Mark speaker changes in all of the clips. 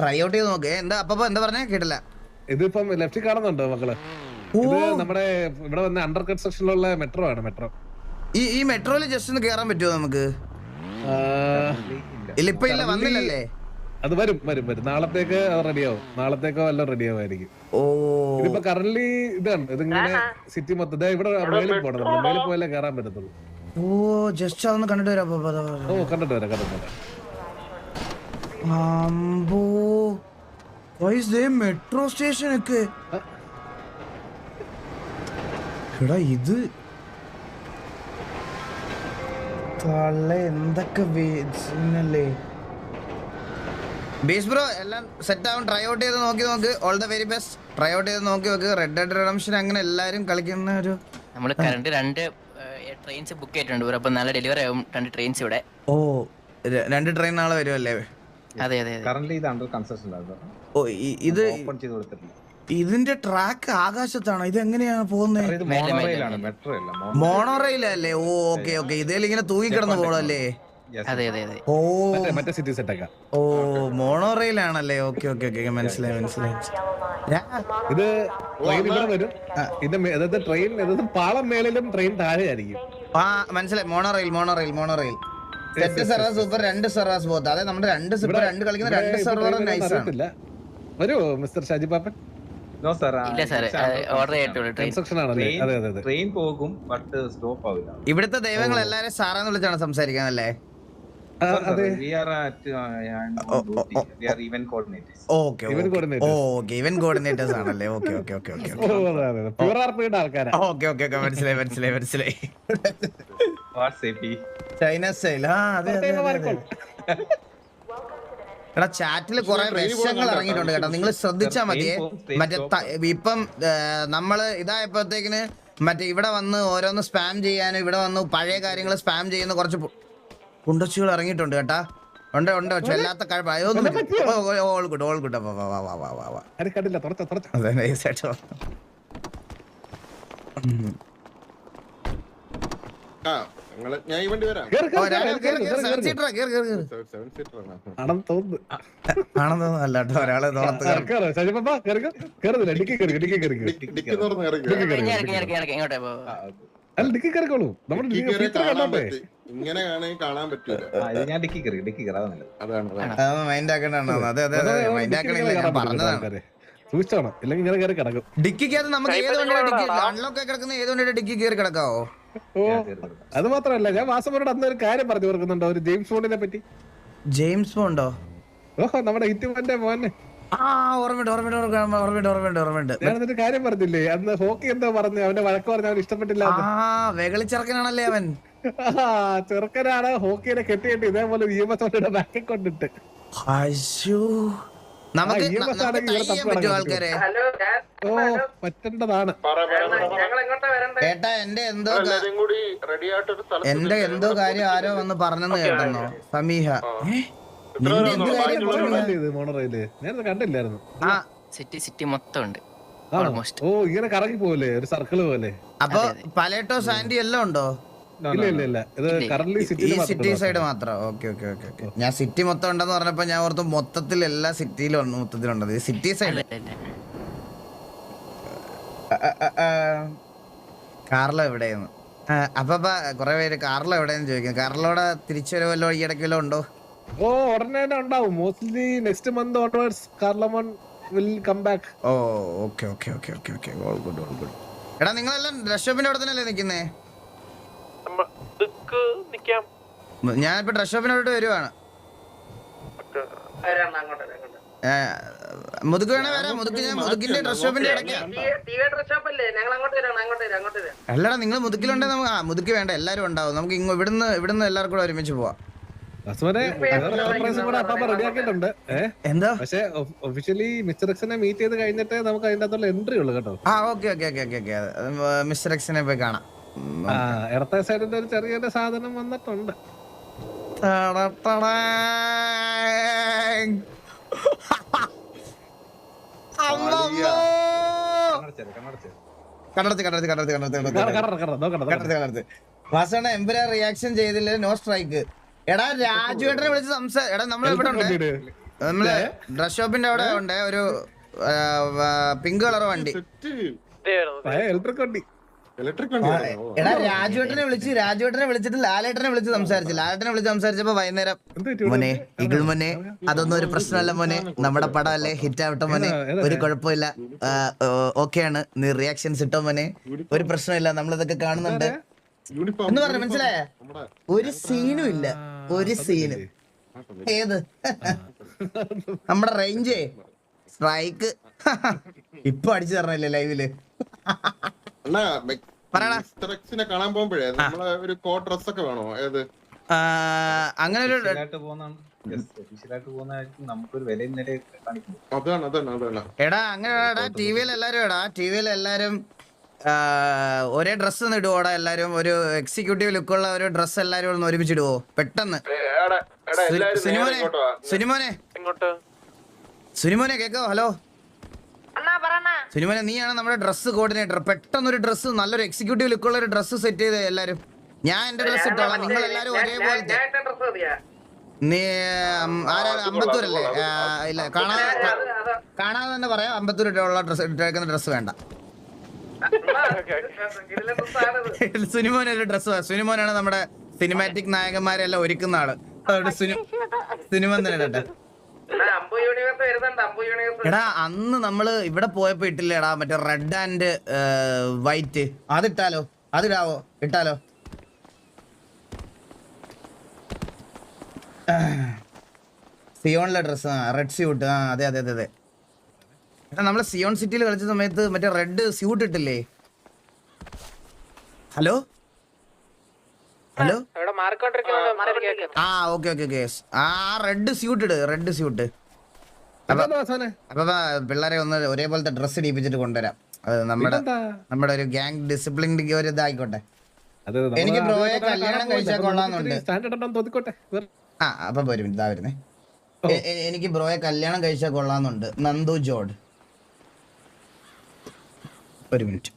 Speaker 1: Try out ചെയ്ത് നോക്ക്. എന്താ അപ്പൊ എന്താ പറഞ്ഞേ? കേട്ടില്ല.
Speaker 2: ഇതിപ്പം ലെഫ്റ്റിൽ കാണുന്നുണ്ടോ മക്കൾ? ഇത് നമ്മുടെ ഇവിടെ വന്ന അണ്ടർ കൺസ്ട്രക്ഷനിലുള്ള മെട്രോ ആണ് മെട്രോ
Speaker 1: ഈ ഈ മെട്രോയിൽ ജസ്റ്റ് ഒന്ന് കേറാൻ പറ്റുമോ നമുക്ക്? ഇല്ല ഇപ്പൊ ഇല്ല വന്നില്ലല്ലേ?
Speaker 2: അത് വരും വരും വരും. നാളത്തേക്ക് റെഡിയാവും നാളത്തേക്കോ എല്ലാം റെഡിയാവുമായിരിക്കും
Speaker 1: ഓ.
Speaker 2: ഇതിപ്പോ കറന്റ് ഇതാണ്. ഇതിങ്ങനെ സിറ്റി മൊത്തം ദേ ഇവിടെ മേളിൽ പോകണം മേളിൽ പോയാലേ കയറാൻ പറ്റത്തുള്ളൂ.
Speaker 1: ഓ ജസ്റ്റ് അതൊന്ന് കണ്ടിട്ട് വരാം.
Speaker 2: ഓ കണ്ടിട്ട് വരാം കണ്ടിട്ട് വരാം.
Speaker 1: അമ്പോ മെട്രോ സ്റ്റേഷൻ ഒക്കെ. എടാ ഇത് തള്ള എന്തൊക്കെ അല്ലേ ബേസ് ബ്രോ എല്ലാം സെറ്റ് ആവും. ട്രൈ ഔട്ട് ചെയ്ത് നോക്കി നോക്ക്. All the very best try out ചെയ്ത് നോക്കി നോക്ക്. റെഡ് ഡെഡ് റിഡംഷൻ അങ്ങനെ എല്ലാരും കളിക്കുന്ന ഒരു
Speaker 3: നമ്മൾ കറണ്ട് രണ്ട് ട്രെയിൻസ് ബുക്ക് ചെയ്തിട്ടുണ്ട്. ബ്രോ അപ്പോൾ നാളെ ഡെലിവറി ആവും. രണ്ട് ട്രെയിൻസ് ഇവിടെ.
Speaker 1: ഓ രണ്ട് ട്രെയിൻ നാളെ വരുമല്ലേ
Speaker 3: അതെ അതെ
Speaker 4: കറന്റ് ഇത് അണ്ടർ കൺസ്ട്രക്ഷൻ
Speaker 1: ഓ ഇത്
Speaker 4: ഓപ്പൺ ചെയ്ത് കൊടുത്തിട്ടില്ല.
Speaker 1: ഇതിന്റെ ട്രാക്ക് ആകാശത്താണോ? ഇത് എങ്ങനെയാണ് പോകുന്നത്. മോണോറെയിൽ അല്ലേ? ഓ ഓക്കെ ഓക്കെ. ഇതിൽ ഇങ്ങനെ തൂങ്ങിക്കിടന്ന് പോകണല്ലേ
Speaker 3: അതെ അതെ അതെ.
Speaker 1: ഓ.
Speaker 2: മറ്റേ മറ്റേ സിറ്റി സെറ്റൊക്കെ
Speaker 1: ഓ മോണോറെയിൽ ആണല്ലേ? ഓക്കെ ഓക്കെ ഓക്കെ മനസ്സിലായി മനസ്സിലായി
Speaker 2: ഇത് ട്രെയിൻ ഇവിടെ വരും. ഇത് അതായത് ട്രെയിൻ അതായത് പാളം മേളിലും ട്രെയിൻ താഴെ ആയിരിക്കും
Speaker 1: ആ മനസ്സിലായി. Monorail monorail monorail set service super രണ്ട് സർവീസ് പോകത്ത് അതായത് നമ്മുടെ രണ്ട് സൂപ്പർ രണ്ട് കളിക്കുന്ന രണ്ട് സെർവർ നൈസ് ആണ്.
Speaker 2: അറിയത്തില്ല. Mister Shaji Pappan.
Speaker 4: No sir
Speaker 3: ഇല്ല സാർ ഓർഡർ ചെയ്തിട്ടുള്ളൂ ട്രെയിൻ
Speaker 4: പോകും ബട്ട് സ്റ്റോപ്പ് ആവില്ല.
Speaker 1: ഇവിടുത്തെ ദൈവങ്ങൾ എല്ലാരും സാറാന്ന് വിളിച്ചാണ് സംസാരിക്കാൻ അല്ലേ ആണല്ലേ? ഓക്കെ ഓക്കെ ഓക്കെ ഓക്കെ
Speaker 2: ഓ, അതെ അതെ ആൾക്കാരാ.
Speaker 1: ഓക്കെ ഓക്കെ ഓക്കെ മനസ്സിലായി മനസ്സിലായി മനസ്സിലായി. China style. ആ അതെ അതെ അതെ, അതെ. എടാ ചാറ്റിൽ കുറെ വിഷങ്ങൾ ഇറങ്ങിയിട്ടുണ്ട് കേട്ടോ. നിങ്ങൾ ശ്രദ്ധിച്ചാ മതിയേ. മറ്റേ ഇപ്പം നമ്മൾ ഇതായപ്പോഴത്തേക്കിന് മറ്റേ ഇവിടെ വന്ന് ഓരോന്ന് സ്പാം ചെയ്യാനും ഇവിടെ വന്ന് പഴയ കാര്യങ്ങൾ സ്പാം ചെയ്യുന്ന കുറച്ച് കുണ്ടച്ചികൾ ഇറങ്ങിയിട്ടുണ്ട് കേട്ടാ. ഉണ്ട് ഉണ്ട്. പക്ഷെ അല്ലാത്ത കഴിവ് അതൊന്നും ഓൾ ഗുഡ് വാ വാ വാ വാ വാ വാ.
Speaker 2: അത്.
Speaker 5: ആ ഞാൻ ഈ വണ്ടി വരാം.
Speaker 2: ആണെന്ന് തോന്നുന്നു. ഒരാൾ കേറുന്നില്ല ഡിക്കി കയറി ഡിക്കി കയറി അല്ല ഡിക്കി കയറിക്കോളൂ നമ്മുടെ
Speaker 5: കാണാൻ പറ്റൂല.
Speaker 4: ഞാൻ ഡിക്കി കയറി ഡിക്കി അതാണ്
Speaker 1: മൈൻഡ് ആക്കണ്ടാണോ അതെ അതെ അതെ മൈൻഡ് ആക്കണില്ല ഞാൻ പറഞ്ഞതാണ്.
Speaker 2: സൂക്ഷിച്ചോണം. ഇല്ലെങ്കിൽ ഇങ്ങനെ കയറി കിടക്കും.
Speaker 1: ഡിക്കിക്കകത്ത് നമുക്ക് ഏത് വണ്ടിയുടെ ഡിക്കി അൺലോക്ക് കിടക്കുന്ന ഏത് വണ്ടിയുടെ ഡിക്കി കയറി കിടക്കാവോ?
Speaker 2: അത് മാത്രമല്ല ഞാൻ വാസവരോട് അന്ന് ഒരു കാര്യം പറഞ്ഞു കൊടുക്കുന്നുണ്ടോ ഒരു ജെയിംസ് ബോണ്ടിനെ പറ്റി.
Speaker 1: ജെയിംസ് ബോണ്ടോ?
Speaker 2: ഓഹോ നമ്മുടെ ഹിറ്റ്മാന്റെ മോനെ.
Speaker 1: ആ ഓർമ്മയുണ്ട് ഓർമ്മയുണ്ട് ഓർമ്മ ഓർമ്മയുണ്ട് ഓർമ്മയുണ്ട് ഓർമ്മയുണ്ട്.
Speaker 2: ഞാൻ എന്നിട്ട് കാര്യം പറഞ്ഞില്ലേ? അന്ന് ഹോക്കി എന്താ പറഞ്ഞു അവന്റെ വഴക്ക് പറഞ്ഞു അവൻ ഇഷ്ടപ്പെട്ടില്ല
Speaker 1: ആ വെകളിച്ചിറക്കനാണല്ലേ അവൻ.
Speaker 2: ആ, ചെറുക്കനാണ് ഹോക്കിനെ കെട്ടിയിട്ട് ഇതേപോലെ ഇ ബാക്കി കൊണ്ടിട്ട്.
Speaker 1: അയ്യോ. നമുക്ക് പറ്റുമോ ആൾക്കാരെ?
Speaker 2: ഓ പറ്റേണ്ടതാണ്.
Speaker 1: ഏട്ടാ എന്റെ എന്തോ എന്റെ എന്തോ കാര്യം ആരോ വന്ന് പറഞ്ഞെന്ന് കേട്ടെന്നോ സമീഹ.
Speaker 2: കണ്ടില്ലായിരുന്നു.
Speaker 1: ആ.
Speaker 3: സിറ്റി സിറ്റി മൊത്തം ഉണ്ട്?
Speaker 2: ഓ ഇങ്ങനെ കറങ്ങി പോലെ ഒരു സർക്കിൾ പോലെ.
Speaker 1: അപ്പൊ പലേട്ടോ സാൻഡി എല്ലാം ഉണ്ടോ?
Speaker 2: ഇല്ല ഇല്ല ഇല്ല. ഇത്. കറന്റ്
Speaker 1: ഈ സിറ്റി സൈഡ് മാത്രം. ഓക്കെ ഓക്കെ ഓക്കെ ഓക്കെ ഞാൻ സിറ്റി മൊത്തം ഉണ്ടെന്ന് പറഞ്ഞപ്പോ ഞാൻ ഓർത്തു മൊത്തത്തിൽ എല്ലാ സിറ്റിയിലും ഉണ്ട് മൊത്തത്തിലുണ്ടത് സിറ്റി സൈഡ്. കാർലോ എവിടെയെന്ന്? അപ്പൊ കൊറേ പേര് കാർലോ എവിടെയെന്ന് ചോദിക്കുന്നു. കാർലോടെ തിരിച്ചു വരുമല്ലോ ഈ ഇടയ്ക്ക് വല്ലതും ഉണ്ടോ?
Speaker 2: ഓ ഉടനെ തന്നെ ഉണ്ടാവും. മോസ്റ്റ്ലി നെക്സ്റ്റ് മന്ത് ഓൺവേർഡ്സ് കാർലമോൺ will come back
Speaker 1: oh okay okay okay okay okay. All good all good എടാ നിങ്ങളെല്ലാം ഡ്രസ് ഷോപ്പിന്റെ അവിടെ തന്നെയല്ലേ നിൽക്കുന്നേ ഞാൻ ഇപ്പൊ ഡ്രസ് ഷോപ്പിനോട്ട് വരുവാണ് ഏ, മുതുക്ക് വേണേ വരാം. മുതുക്ക് ഞാൻ മുതുക്കിന്റെ ഡ്രസ് ഷോപ്പിന്റെ അല്ലടാ നിങ്ങൾ മുതുക്കിലുണ്ടെ നമുക്ക് ആ മുതുക്ക് വേണ്ട എല്ലാരും ഉണ്ടാവും. നമുക്ക് ഇങ്ങോ ഇവിടുന്ന് ഇവിടുന്ന് എല്ലാവർക്കും കൂടെ ഒരുമിച്ച് പോവാം. എന്താ
Speaker 2: പക്ഷേ ഒഫീഷ്യലി മിസ്റ്റർ എക്സിനെ മീറ്റ് ചെയ്ത് കഴിഞ്ഞിട്ടേ നമുക്ക് അതിന്റെ അകത്തുള്ള എൻട്രി ഉള്ളു കേട്ടോ.
Speaker 1: ആ okay okay okay okay mister എക്സിനെ പോയി കാണാം.
Speaker 2: ആ ഇടത്തെ സൈഡിന്റെ ഒരു ചെറിയൊരു സാധനം വന്നിട്ടുണ്ട്.
Speaker 1: വാസണ എമ്പുരാൻ റിയാക്ഷൻ ചെയ്തില്ല? നോ സ്ട്രൈക്ക് എടാ രാജുവേട്ടനെ വിളിച്ച് സംസാ എടാ നമ്മൾ ഇവിടെ ഉണ്ട്. നമ്മൾ ഡ്രസ് ഷോപ്പിന്റെ അവിടെ ഉണ്ട്. ഒരു പിങ്ക് കളർ വണ്ടി.
Speaker 2: ഇലക്ട്രിക് വണ്ടി.
Speaker 1: എടാ രാജുവേട്ടനെ വിളിച്ച് രാജുവേട്ടനെ വിളിച്ചിട്ട് ലാലേട്ടനെ വിളിച്ച് സംസാരിച്ചു. ലാലേട്ടനെ വിളിച്ച് സംസാരിച്ചപ്പോ വൈകുന്നേരം? മോനെ ഇഗിൾ മോനെ അതൊന്നും ഒരു പ്രശ്നമല്ല മോനെ. നമ്മുടെ പടം അല്ലേ ഹിറ്റ് ആവട്ടെ മോനെ. ഒരു കുഴപ്പമില്ല. ആണ് നീ റിയാക്ഷൻസ് ഇട്ടോ മോനെ? ഒരു പ്രശ്നമില്ല. നമ്മളിതൊക്കെ കാണുന്നുണ്ട്. എന്ന് പറഞ്ഞു മനസ്സിലായ? ഒരു സീനും ഇല്ല. ഒരു സീനും ഏത്? നമ്മുടെ റേഞ്ചേ സ്ട്രൈക്ക് ഇപ്പൊ അടിച്ചു തരണല്ലേ
Speaker 5: ലൈവിൽ കാണാൻ പോകുമ്പോഴേ നമ്മളെ ഒരു കോ ഡ്രസ് ഒക്കെ വേണോ? ഏത്?
Speaker 1: അങ്ങനെ ഒരു എടാ അങ്ങനെ എടാ ടി വിയിൽ എല്ലാരും എടാ ടി വിയിൽ എല്ലാരും ഒരേ ഡ്രസ്സ് ഒന്ന് ഇടുവോടാ എല്ലാരും. ഒരു എക്സിക്യൂട്ടീവ് ലുക്കുള്ള ഒരു ഡ്രസ് എല്ലാരും ഒന്ന് ഒരുമിച്ച് ഇടുവോ? പെട്ടെന്ന്. സുനിമോനെ സുനിമോനെ. സുനിമോനെ കേക്കോ? ഹലോ? സുനിമോനെ നീയാണ് നമ്മുടെ ഡ്രസ്സ് കോർഡിനേറ്റർ പെട്ടെന്ന് ഒരു ഡ്രസ്സ് നല്ലൊരു എക്സിക്യൂട്ടീവ് ലുക്കുള്ള ഒരു ഡ്രസ്സ് സെറ്റ് ചെയ്ത് എല്ലാരും. ഞാൻ എന്റെ ഡ്രസ്സ് ഇട്ടോളാം. നിങ്ങൾ എല്ലാരും ഒരേപോലത്തെ നീ ആരാ അമ്പത്തൂരല്ലേ? ഇല്ല കാണാതെ കാണാതെ തന്നെ പറയാം. അമ്പത്തൂർ ഇട്ടുള്ള ഡ്രസ് ഇട്ടേക്കുന്ന ഡ്രസ് വേണ്ട. സുനിമോൻ ഒരു ഡ്രസ് സുനിമോനാണ് നമ്മുടെ സിനിമാറ്റിക് നായകന്മാരെല്ലാം ഒരുക്കുന്ന ആൾ. അതുകൊണ്ട് സിനിമ തന്നെ ഇടട്ടെ. എടാ അന്ന് നമ്മൾ ഇവിടെ പോയപ്പോ ഇട്ടില്ലേടാ മറ്റേ റെഡ് ആൻഡ് വൈറ്റ് അതിട്ടാലോ? അതിടാവോ? ഇട്ടാലോ? സിയോണിലെ ഡ്രസ് ആ റെഡ് സ്യൂട്ട് ആ അതെ അതെ അതെ അതെ. എടാ നമ്മൾ സിയോൺ സിറ്റിയിൽ കളിച്ച സമയത്ത് മറ്റേ റെഡ് സ്യൂട്ട് ഇട്ടില്ലേ? ഹലോ? ഹലോ? ആ ഓക്കെ ഓക്കെ ഓക്കെ. ആ റെഡ് സ്യൂട്ട് ഇട് റെഡ് സ്യൂട്ട്? അപ്പൊ പിള്ളേരെ ഒന്ന് ഒരേപോലത്തെ ഡ്രസ്സ് ഇടിപ്പിച്ചിട്ട് കൊണ്ടുവരാം. അത് നമ്മുടെ? നമ്മുടെ ഒരു ഗ്യാങ് ഡിസിപ്ലിൻ ഒരു ഇതായിക്കോട്ടെ. എനിക്ക് ബ്രോയെ കല്യാണം കഴിച്ചാൽ
Speaker 2: കൊള്ളാന്നുണ്ട്
Speaker 1: ആ അപ്പൊ വരും ഇതാ വരുന്നേ. എനിക്ക് ബ്രോയെ കല്യാണം കഴിച്ചാൽ കൊള്ളാന്നുണ്ട് നന്ദു ജോഡ് ഒരു മിനിറ്റ്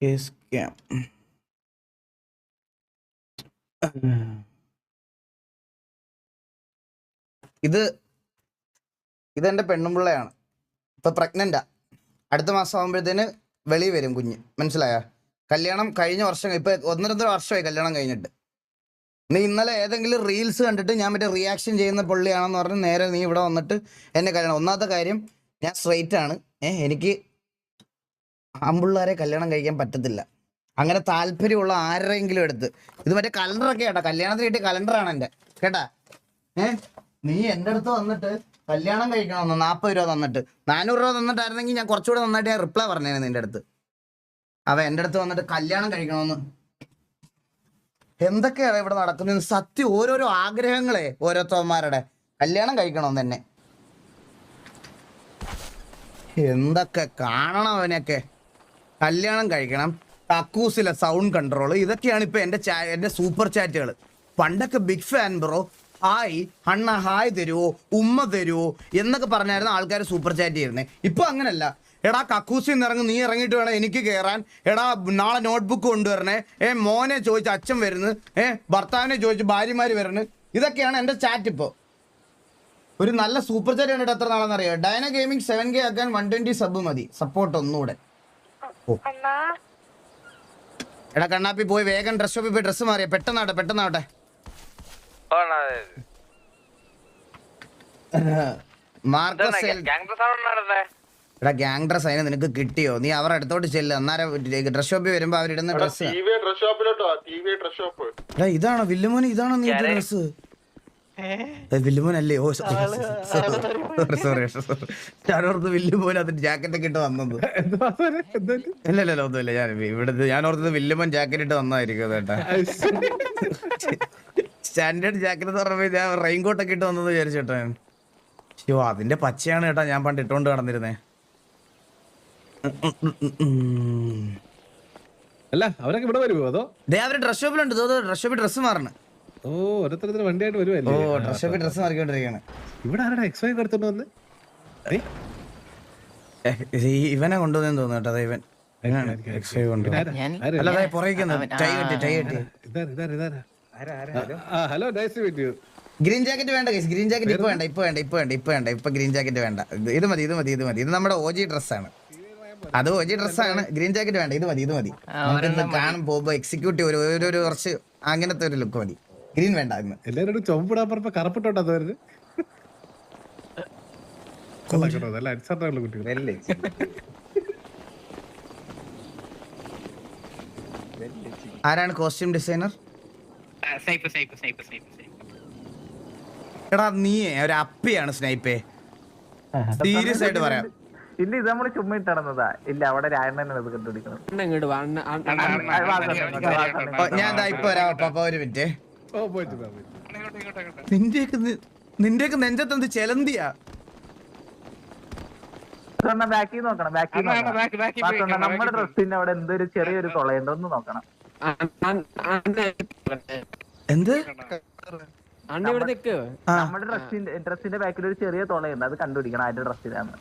Speaker 1: Yes, que ഇത് ഇതെന്റെ പെണ്ണുമ്പിള്ളയാണ് ഇപ്പൊ പ്രഗ്നന്റാ അടുത്ത മാസം ആകുമ്പോഴത്തേന് വെളി വരും കുഞ്ഞ്. മനസ്സിലായോ? കല്യാണം കഴിഞ്ഞ വർഷം ഇപ്പൊ ഒന്നരൊന്നര വർഷമായി കല്യാണം കഴിഞ്ഞിട്ട്. നീ ഇന്നലെ ഏതെങ്കിലും റീൽസ് കണ്ടിട്ട് ഞാൻ മറ്റേ റിയാക്ഷൻ ചെയ്യുന്ന പുള്ളിയാണെന്ന് പറഞ്ഞ് നേരെ നീ ഇവിടെ വന്നിട്ട് എന്നെ കല്യാണം ഒന്നാമത്തെ കാര്യം ഞാൻ സ്ട്രെയിറ്റ് ആണ്. ഏഹ് എനിക്ക് ആമ്പിള്ളേരെ കല്യാണം കഴിക്കാൻ പറ്റത്തില്ല. അങ്ങനെ താല്പര്യമുള്ള ആരെങ്കിലും എടുത്ത്. ഇത് മറ്റേ കലണ്ടറൊക്കെ കേട്ടോ. കല്യാണത്തിന് കിട്ടിയ കലണ്ടറാണ് എന്റെ. കേട്ടാ? ഏ? നീ എന്റെ അടുത്ത് വന്നിട്ട് കല്യാണം കഴിക്കണമെന്ന് നാൽപ്പത് രൂപ തന്നിട്ട്. നാനൂറ് രൂപ തന്നിട്ടായിരുന്നെങ്കിൽ ഞാൻ കുറച്ചുകൂടെ നന്നായിട്ട് ഞാൻ റിപ്ലൈ പറഞ്ഞേനെ നിന്റെ അടുത്ത്. അവ എന്റെ അടുത്ത് വന്നിട്ട് കല്യാണം കഴിക്കണമെന്ന്. എന്തൊക്കെയാണ് ഇവിടെ നടക്കുന്നത്? സത്യം ഓരോരോ ആഗ്രഹങ്ങളെ ഓരോരുത്തന്മാരുടെ. കല്യാണം കഴിക്കണമെന്ന് തന്നെ. എന്തൊക്കെ കാണണം അവനൊക്കെ കല്യാണം കഴിക്കണം കക്കൂസിലെ സൗണ്ട് കൺട്രോൾ ഇതൊക്കെയാണ് ഇപ്പൊ എന്റെ എന്റെ സൂപ്പർ ചാറ്റുകൾ പണ്ടൊക്കെ ബിഗ് ഫാൻ ബ്രോ ഹായ് അണ്ണ ഹായ് തരുവോ ഉമ്മ തരുവോ എന്നൊക്കെ പറഞ്ഞായിരുന്നു ആൾക്കാർ സൂപ്പർ ചാറ്റ് ചെയ്യുന്നത് ഇപ്പൊ അങ്ങനല്ല. എടാ കക്കൂസിൽ നിന്ന് ഇറങ്ങി നീ ഇറങ്ങിയിട്ട് വേണം എനിക്ക് കയറാൻ എടാ നാളെ നോട്ട്ബുക്ക് കൊണ്ടുവരണേ. ഏ മോനെ ചോദിച്ച് അച്ഛൻ വരുന്നു. ഏ ഭർത്താവിനെ ചോദിച്ച് ഭാര്യമാര് വരുന്നു. ഇതൊക്കെയാണ് എന്റെ ചാറ്റ് ഇപ്പോ. ഒരു നല്ല സൂപ്പർ ചാറ്റ് കണ്ടിട്ട് എത്ര നാളെന്ന് അറിയാം ഡൈന ഗെയിമിംഗ് സെവൻ കെ ആക്കാൻ വൺ ട്വന്റി സബ് മതി. സപ്പോർട്ട് ഒന്നുകൂടെ. എടാ കണ്ണാപ്പി പോയി വേഗം ഡ്രസ് ഷോപ്പിൽ പോയി ഡ്രസ് മാറിയ. പെട്ടെന്നാട്ടെ പെട്ടെന്നാവട്ടെ മാർക്കോ സെൽ എടാ ഗ്യാങ് ഡ്രസ് അതിന് നിനക്ക് കിട്ടിയോ? നീ അവരുടെ അടുത്തോട്ട് ചെല്ല്. അന്നേരം ഡ്രസ് ഷോപ്പിൽ വരുമ്പോ അവരിടുന്ന ഡ്രസ്
Speaker 5: ടി വി ഡ്രസ് ഷോപ്പിലോട്ടോ ടി ഡ്രസ് ഷോപ്പ്
Speaker 1: എടാ ഇതാണോ വില്ലുമോൻ ഇതാണോ നീ ഡ്രസ് വില്ലുമോൻ അല്ലേ ഓ സോറി സോറി ഞാനോർത്ത് വില്ലുമോൻ അതിന്റെ ജാക്കറ്റ് ഒക്കെ ഇട്ട് വന്നത്.
Speaker 2: എന്ത് വാസവനെ? എന്ത് പറ്റി?
Speaker 1: ഇല്ല ഇല്ല ഇല്ല, ഒന്നുമില്ല. ഞാൻ ഇവിടുത്തെ ഞാൻ ഓർത്തത് വില്ലുമോൻ ജാക്കറ്റ് ഇട്ട് വന്നായിരിക്കും ചേട്ടാ സ്റ്റാൻഡേർഡ് ജാക്കറ്റ് എന്ന് ഞാൻ റെയിൻകോട്ട് ഒക്കെ ഇട്ട് വന്നത് വിചാരിച്ചേട്ടാ ഞാൻ. അയ്യോ അതിന്റെ പച്ചയാണ് ചേട്ടാ ഞാൻ പണ്ട് ഇട്ടോണ്ട് കടന്നിരുന്നേ.
Speaker 2: അല്ല അവരൊക്കെ ഇവിടെ വരുമോ അതോ?
Speaker 1: അവർ ഡ്രസ് ഷോപ്പിലുണ്ട് ഡ്രസ് ഷോപ്പിൽ ഡ്രസ് മാറണം.
Speaker 2: ഓ ഓരോരുത്തരത്തിന് വണ്ടിയായിട്ട്
Speaker 1: ഓ
Speaker 2: വരുമല്ലേ
Speaker 1: ഡ്രസ് ഷോപ്പിൽ ഡ്രസ് മാറിക്കൊണ്ടിരിക്കുകയാണ്.
Speaker 2: ഇവിടെ ആരുടെ എക്സ് വൈ എടുത്തോണ്ട് വന്ന്?
Speaker 1: ഇവനെ കൊണ്ടുവന്നു തോന്നുന്നു കേട്ടോ ദേ ഇവൻ?
Speaker 2: Hello? Nice meet you
Speaker 1: green jacket വേണ്ട ഗൈസ് ഗ്രീൻ ജാക്കറ്റ് ഇപ്പൊ വേണ്ട ഇപ്പൊ വേണ്ട ഇപ്പൊ വേണ്ട ഇപ്പൊ വേണ്ട. ഇപ്പൊ ഗ്രീൻ ജാക്കറ്റ് വേണ്ട. ഇത് മതി ഇത് മതി ഇത് മതി. ഇത് നമ്മുടെ ഓജി ഡ്രസ്സാണ് അത് ഓജി ഡ്രസ്സാണ് ഗ്രീൻ ജാക്കറ്റ് വേണ്ട ഇത് മതി ഇത് മതി. കാണും പോകുമ്പോ എക്സിക്യൂട്ടീവ് ഒരു ഒരു ഒരു കുറച്ച് അങ്ങനത്തെ ഒരു ലുക്ക് മതി. ഗ്രീൻ വേണ്ട ഇന്ന്
Speaker 2: എല്ലാരോടും ചുവപ്പിടാൻ പറഞ്ഞപ്പോ കറപ്പിട്ടോണ്ടാ തോരുന്നത് കൊള്ളാം കേട്ടോ നല്ല കുട്ടികൾ
Speaker 4: വെല്ലേ
Speaker 1: ആരാണ് costume designer
Speaker 3: snipe snipe snipe snipe
Speaker 1: എടാ നീ ഒരു അപ്പിയാണ് സ്നൈപ്പേ സീരിയസ് ആയിട്ട് പറയാം
Speaker 6: ഇല്ല ഇത് നമ്മൾ ചുമ്മാ ഇട്ടണന്നതാ ഇല്ല അവിടെ രായണ്ണനെ ഇത് കണ്ടുപിടിക്കണം
Speaker 1: ഞാൻ ഇപ്പൊ വരാം അപ്പൊ ഒരു മിനിറ്റ്
Speaker 2: ഓ പോയിട്ട്.
Speaker 1: നിന്റെയൊക്കെ നിന്റെയൊക്കെ നെഞ്ചത്തെന്ത് ചെലന്തിയാ?
Speaker 6: ബാക്കിൽ നോക്കണം ബാക്കി നോക്കണം നമ്മുടെ ഡ്രസ്സിന്റെ അവിടെ എന്തൊരു ചെറിയൊരു തുളയുണ്ടോ ഒന്ന് നോക്കണം.
Speaker 1: എന്ത്?
Speaker 7: അണ്ണ ഇവിടെ നിക്ക്.
Speaker 6: നമ്മുടെ ഡ്രസ്സിന്റെ ഡ്രസ്സിന്റെ ബാക്കിൽ ഒരു ചെറിയ തുളയുണ്ട് അത് കണ്ടുപിടിക്കണം ആരുടെ ഡ്രസ്സിലാണ്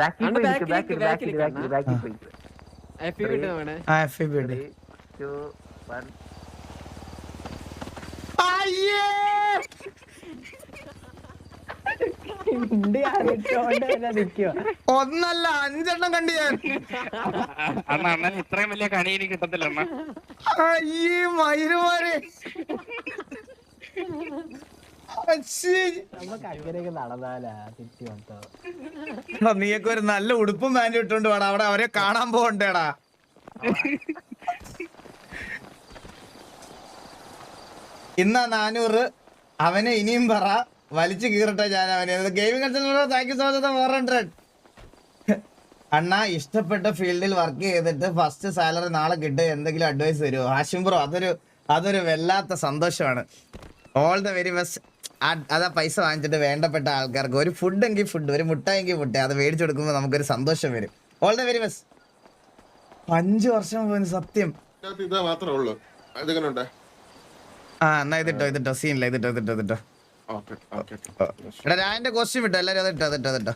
Speaker 6: ബാക്കിൽ
Speaker 7: അന്ന്
Speaker 6: പോയി
Speaker 7: ബാക്കി ബാക്കി
Speaker 6: ബാക്കിൽ
Speaker 7: ബാക്കി
Speaker 6: ബാക്കിൽ പോയി ടു വൺ
Speaker 1: ഒന്നല്ല അഞ്ചെണ്ണം കണ്ടു ഞാൻ.
Speaker 3: അണ്ണ അണ്ണൻ ഇത്രയും വലിയ കണി എനിക്ക് കിട്ടത്തില്ല അണ്ണ.
Speaker 1: അയ്യേ മയിലുമാരെ. നീയൊക്കെ ഒരു നല്ല ഉടുപ്പും പാന്റും ഇട്ടോണ്ട് വേടാ. അവിടെ അവരെ കാണാൻ പോകണ്ടേടാ. ഇന്നാ നാനൂറ്. അവനെ ഇനിയും പറ. വലിച്ചു കീറട്ടെ ഞാൻ അവനെ. Gaming thank you so much for hundred അണ്ണ ഇഷ്ടപ്പെട്ട ഫീൽഡിൽ വർക്ക് ചെയ്തിട്ട് ഫസ്റ്റ് സാലറി നാളെ കിട്ടുക. എന്തെങ്കിലും അഡ്വൈസ് തരുമോ ഹാഷിം ബ്രോ അതൊരു അതൊരു വല്ലാത്ത സന്തോഷമാണ്. ഓൾ ദ വെരി ബെസ്റ്റ് അതാ പൈസ വാങ്ങിച്ചിട്ട് വേണ്ടപ്പെട്ട ആൾക്കാർക്ക്. ഒരു ഫുഡ് എങ്കിൽ ഫുഡ് ഒരു മുട്ട എങ്കിൽ മുട്ട അത് മേടിച്ചു കൊടുക്കുമ്പോൾ നമുക്കൊരു സന്തോഷം വരും. ഓൾ ദ വെരി ബെസ്റ്റ് അഞ്ചു വർഷം പോയി സത്യം.
Speaker 5: ഇതാ ഇത് മാത്രമേ ഉള്ളൂ.
Speaker 1: ആ എന്നാ ഇതിട്ടോ ഇതിട്ടോ സീനില്ല ഇതിട്ടോ ഇതിട്ടോ ഇതിട്ടോ.
Speaker 5: ഓക്കേ ഓക്കേ
Speaker 1: എടാ ഞാൻ കോസ്റ്റ്യൂം ഇട്ടോ എല്ലാരും അതിട്ടോ അതിട്ടോ അതിട്ടോ